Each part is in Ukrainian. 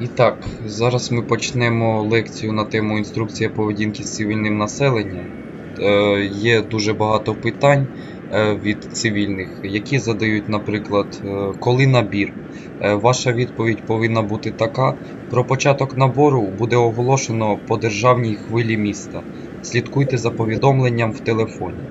І так, зараз ми почнемо лекцію на тему інструкція поведінки з цивільним населенням. Е, є дуже багато питань е, від цивільних, які задають, наприклад, е, коли набір. Е, ваша відповідь повинна бути така: про початок набору буде оголошено по державній хвилі міста. Слідкуйте за повідомленням в телефоні.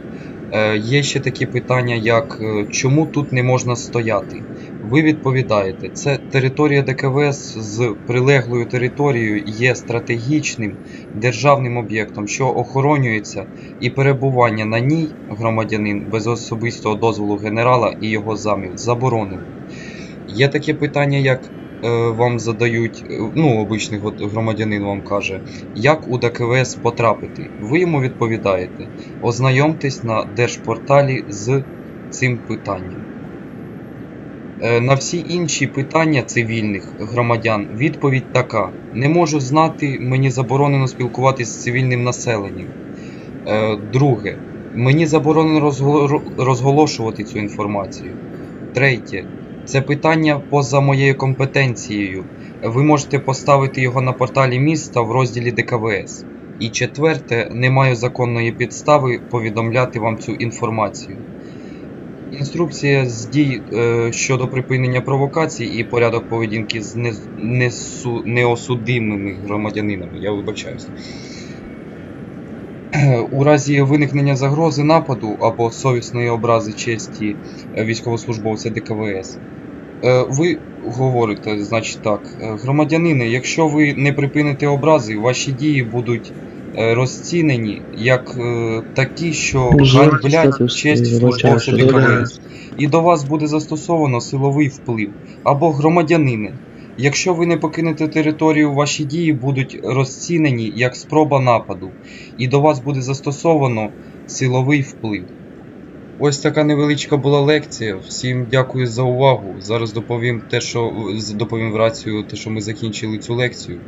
Е, є ще такі питання, як е, чому тут не можна стояти? Ви відповідаєте, це територія ДКВС з прилеглою територією є стратегічним державним об'єктом, що охоронюється, і перебування на ній громадянин без особистого дозволу генерала і його замів заборонено. Є таке питання, як вам задають, е, ну, обичний громадянин вам каже, як у ДКВС потрапити. Ви йому відповідаєте, ознайомтесь на держпорталі з цим питанням. Е, На всі інші питання цивільних громадян відповідь така: не можу знати, мені заборонено спілкуватися з цивільним населенням. Е, Друге, мені заборонено розголошувати цю інформацію. Третє, це питання поза моєю компетенцією. Ви можете поставити його на порталі міста в розділі ДКВС. І четверте, не маю законної підстави повідомляти вам цю інформацію. Інструкція з дій е, щодо припинення провокацій і порядок поведінки з не, несу, неосудимими громадянинами. Я вибачаюся. У разі виникнення загрози нападу або совісної образи честі е, військовослужбовця ДКВС. Е, Ви говорите, значить так, е, громадянини, якщо ви не припините образи, ваші дії будуть е, розцінені як такі, що ганьблять честь службовця ДКВС. І до вас буде застосовано силовий вплив. Або громадянини. Якщо ви не покинете територію, ваші дії будуть розцінені як спроба нападу, і до вас буде застосовано силовий вплив. Ось така невеличка була лекція. Всім дякую за увагу. Зараз доповім те, що доповім в рацію, те, що ми закінчили цю лекцію.